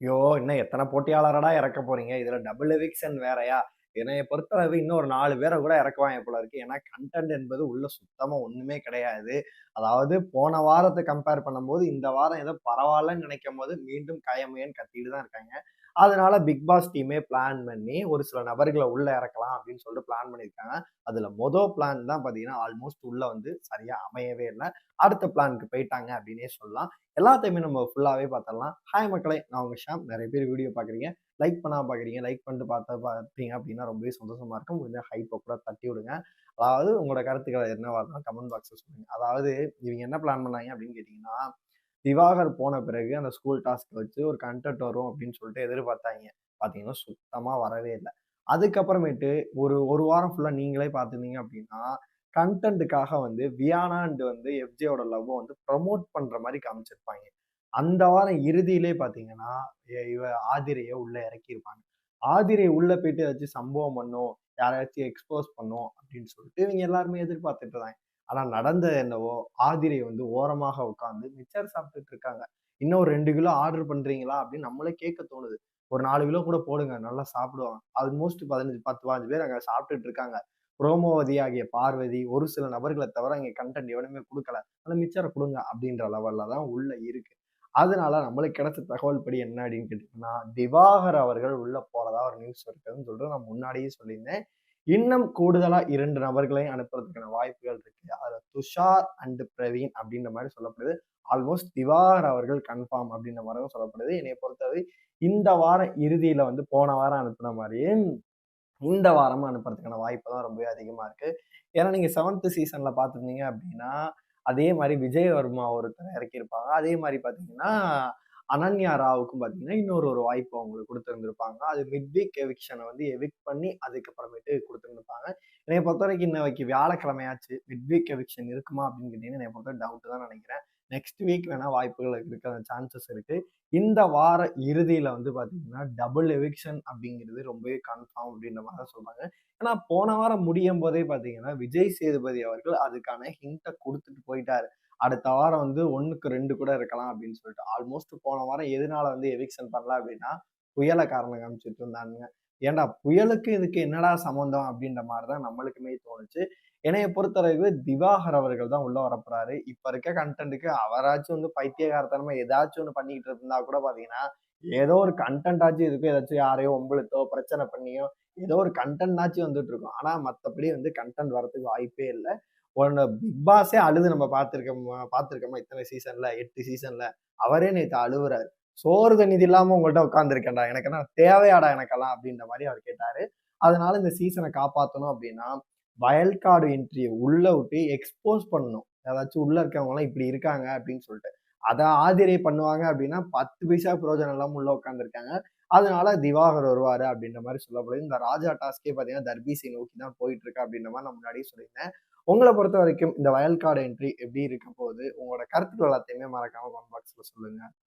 ஐயோ! இன்னும் எத்தனை போட்டியாளரடா இறக்க போறீங்க? இதுல டபுள் எவிக்ஷன் வேறயா? என்னைய பொறுத்தளவு இன்னும் ஒரு நாலு பேரை கூட இறக்குவாங்க போல இருக்கு. ஏன்னா கன்டென்ட் என்பது உள்ள சுத்தமா ஒண்ணுமே கிடையாது. அதாவது போன வாரத்தை கம்பேர் பண்ணும்போது, இந்த வாரம் ஏதோ பரவாயில்லன்னு நினைக்கும் போது மீண்டும் கயமுயன்னு கத்திட்டு தான் இருக்காங்க. அதனால பிக் பாஸ் டீமே பிளான் பண்ணி, ஒரு சில நபர்களை உள்ள இறக்கலாம் அப்படின்னு சொல்லிட்டு பிளான் பண்ணியிருக்காங்க. அதுல மொதல் பிளான் தான் பார்த்தீங்கன்னா, ஆல்மோஸ்ட் உள்ள வந்து சரியா அமையவே இல்லை அடுத்த பிளானுக்கு போயிட்டாங்க அப்படின்னே சொல்லலாம். எல்லாத்தையுமே நம்ம ஃபுல்லாவே பார்த்துடலாம். ஹாய் மக்களை நான் உங்க ஷாம். நிறைய பேர் வீடியோ பார்க்குறீங்க. லைக் பண்ணாம பார்க்குறீங்க. லைக் பண்ணிட்டு பார்த்த பார்த்தீங்க அப்படின்னா ரொம்பவே சந்தோஷமா இருக்கும். முடிஞ்சா ஹைப்பை கூட தட்டி விடுங்க. அதாவது உங்களோட கருத்துக்கள் என்னவா இருந்தாலும் கமெண்ட் பாக்ஸ்ல சொல்லுங்க. அதாவது இவங்க என்ன பிளான் பண்ணாங்க அப்படின்னு கேட்டீங்கன்னா, திவாகர் போன பிறகு அந்த ஸ்கூல் டாஸ்க் வச்சு ஒரு கன்டென்ட் வரும் அப்படின்னு சொல்லிட்டு எதிர்பார்த்தாங்க பார்த்தீங்கன்னா சுத்தமாக வரவே இல்லை அதுக்கப்புறமேட்டு ஒரு ஒரு வாரம் ஃபுல்லாக நீங்களே பார்த்துருந்தீங்க அப்படின்னா, கண்டென்ட்டுக்காக வந்து வியானா அண்ட் வந்து எஃப்ஜேயோட லவ்வை வந்து ப்ரமோட் பண்ணுற மாதிரி காமிச்சிருப்பாங்க அந்த வாரம் இறுதியிலே பார்த்தீங்கன்னா, இவ ஆதிரையை உள்ளே இறக்கியிருப்பாங்க. ஆதிரை உள்ளே போயிட்டு ஏதாச்சும் சம்பவம் பண்ணும், யாரையாச்சும் எக்ஸ்போஸ் பண்ணும் அப்படின்னு சொல்லிட்டு இவங்க எல்லாருமே எதிர்பார்த்துட்டு இருந்தாங்க. ஆனால் நடந்த என்னவோ, ஆதிரை வந்து ஓரமாக உட்காந்து மிச்சர் சாப்பிட்டுட்டு இருக்காங்க. இன்னும் ஒரு ரெண்டு கிலோ ஆர்டர் பண்றீங்களா? அப்படின்னு நம்மளே கேட்க தோணுது. ஒரு நாலு கிலோ கூட போடுங்க. நல்லா சாப்பிடுவாங்க. ஆல்மோஸ்ட் 15 10, 15 பேர் அங்கே சாப்பிட்டுட்டு இருக்காங்க. புரோமோவதி ஆகிய பார்வதி, ஒரு சில நபர்களை தவிர இங்கே கன்டென்ட் எவனுமே கொடுக்கல ஆனால் மிச்சரை கொடுங்க அப்படின்ற லெவல்ல தான் உள்ளே இருக்கு. அதனால நம்மளுக்கு கிடைச்ச தகவல் படி என்ன அப்படின்னு கேட்டிங்கன்னா திவாகர் அவர்கள் உள்ளே போகிறதா ஒரு நியூஸ் இருக்குதுன்னு சொல்லிட்டு நான் முன்னாடியே சொல்லியிருந்தேன். இன்னும் கூடுதலா இரண்டு நபர்களையும் அனுப்புறதுக்கான வாய்ப்புகள் இருக்கு. அதுல துஷார் அண்ட் பிரவீன் அப்படின்ற மாதிரி சொல்லப்படுது. ஆல்மோஸ்ட் திவாகர் அவர்கள் கன்ஃபார்ம் அப்படின்ற மாதிரி தான் சொல்லப்படுது. என்னை பொறுத்தவரை இந்த வாரம் இறுதியில வந்து போன வாரம் அனுப்புன மாதிரியே இந்த வாரமும் அனுப்புறதுக்கான வாய்ப்பு தான் ரொம்பவே அதிகமா இருக்கு. ஏன்னா நீங்க செவன்த் சீசன்ல பாத்துருந்தீங்க அப்படின்னா, அதே மாதிரி விஜய் வர்மா ஒருத்தர இறக்கியிருப்பாங்க. அதே மாதிரி பார்த்தீங்கன்னா, அனன்யா ராவுக்கும் பார்த்தீங்கன்னா, இன்னொரு ஒரு வாய்ப்பு அவங்களுக்கு கொடுத்துருந்துருப்பாங்க. அது மிட் வீக் எவிக்ஷனை வந்து எவிக்ட் பண்ணி அதுக்கப்புறமேட்டு கொடுத்துருந்துருப்பாங்க. என்னை பொறுத்த வரைக்கும் இன்னைக்கு வியாழக்கிழமையாச்சு. மிட் வீக் எவிக்ஷன் இருக்குமா அப்படின்னு கேட்டீங்கன்னா, என்னை பொறுத்தவரை டவுட் தான் நினைக்கிறேன். நெக்ஸ்ட் வீக் வேணால் வாய்ப்புகள் இருக்கிற சான்சஸ் இருக்குது இந்த வார இறுதியில் வந்து பார்த்தீங்கன்னா, டபுள் எவிக்ஷன் அப்படிங்கிறது ரொம்பவே கன்ஃபார்ம் அப்படின்ற மாதிரி தான் சொல்கிறாங்க ஏன்னா போன வாரம் முடியும் போதே பார்த்தீங்கன்னா, விஜய் சேதுபதி அவர்கள் அதுக்கான ஹிண்ட்டை கொடுத்துட்டு போயிட்டாரு. அடுத்த வாரம் வந்து 1க்கு 2 கூட இருக்கலாம் அப்படின்னு சொல்லிட்டு. ஆல்மோஸ்ட் போன வாரம் எதனால வந்து எவிக்ஷன் பண்ணல அப்படின்னா, புயலை காரணம் காமிச்சிட்டு இருந்தானுங்க. ஏன்டா புயலுக்கு இதுக்கு என்னடா சம்மந்தம் அப்படின்ற மாதிரி தான் நம்மளுக்குமே தோணுச்சு. என்னைய பொறுத்தளவு திவாகர் அவர்கள் தான் உள்ள வரப்போறாரு. இப்ப இருக்க கண்டென்ட்டுக்கு அவராச்சும் வந்து பைத்தியகாரத்தனமா ஏதாச்சும் ஒன்று பண்ணிக்கிட்டு இருந்தா கூட பாத்தீங்கன்னா ஏதோ ஒரு கண்டென்டாச்சும் இருக்கும். ஏதாச்சும் யாரையோ வம்பிழுத்தோ, பிரச்சனை பண்ணியோ, ஏதோ ஒரு கன்டென்ட்னாச்சும் வந்துட்டு இருக்கும். ஆனா மத்தபடி வந்து கன்டென்ட் வரதுக்கு வாய்ப்பே இல்லை ஒன்று பிக் பாஸே அழுது நம்ம பார்த்துருக்கோமா பார்த்துருக்கோமா இத்தனை சீசன்ல எட்டு சீசன்ல. அவரே நேற்று அழுவுறாரு. சோறு தண்ணி இல்லாமல் உங்கள்ட்ட உட்காந்துருக்கேன்டா எனக்கு என்ன தேவையாடா எனக்கெல்லாம் அப்படின்ற மாதிரி அவர் கேட்டார் அதனால இந்த சீசனை காப்பாற்றணும் அப்படின்னா, வயல் கார்டு என்ட்ரியை உள்ள விட்டு எக்ஸ்போஸ் பண்ணணும். ஏதாச்சும் உள்ள இருக்கவங்கலாம் இப்படி இருக்காங்க அப்படின்னு சொல்லிட்டு. அதை ஆதிரை பண்ணுவாங்க அப்படின்னா 10 பைசா பிரயோஜனம் எல்லாம் உள்ள உட்காந்துருக்காங்க அதனால திவாகர் வருவாரு அப்படின்ற மாதிரி சொல்லப்படுது. இந்த ராஜா டாஸ்க்கே பார்த்தீங்கன்னா, தர்பீஸை நோக்கி தான் போயிட்டு இருக்கா அப்படின்ற மாதிரி நான் முன்னாடியே சொல்லியிருந்தேன். உங்களை பொறுத்த வரைக்கும் இந்த வயல் கார்டு என்ட்ரி எப்படி இருக்க போகுது? உங்களோட கருத்துக்கள் எல்லாத்தையுமே மறக்காம கமெண்ட் பாக்ஸ்ல சொல்லுங்க.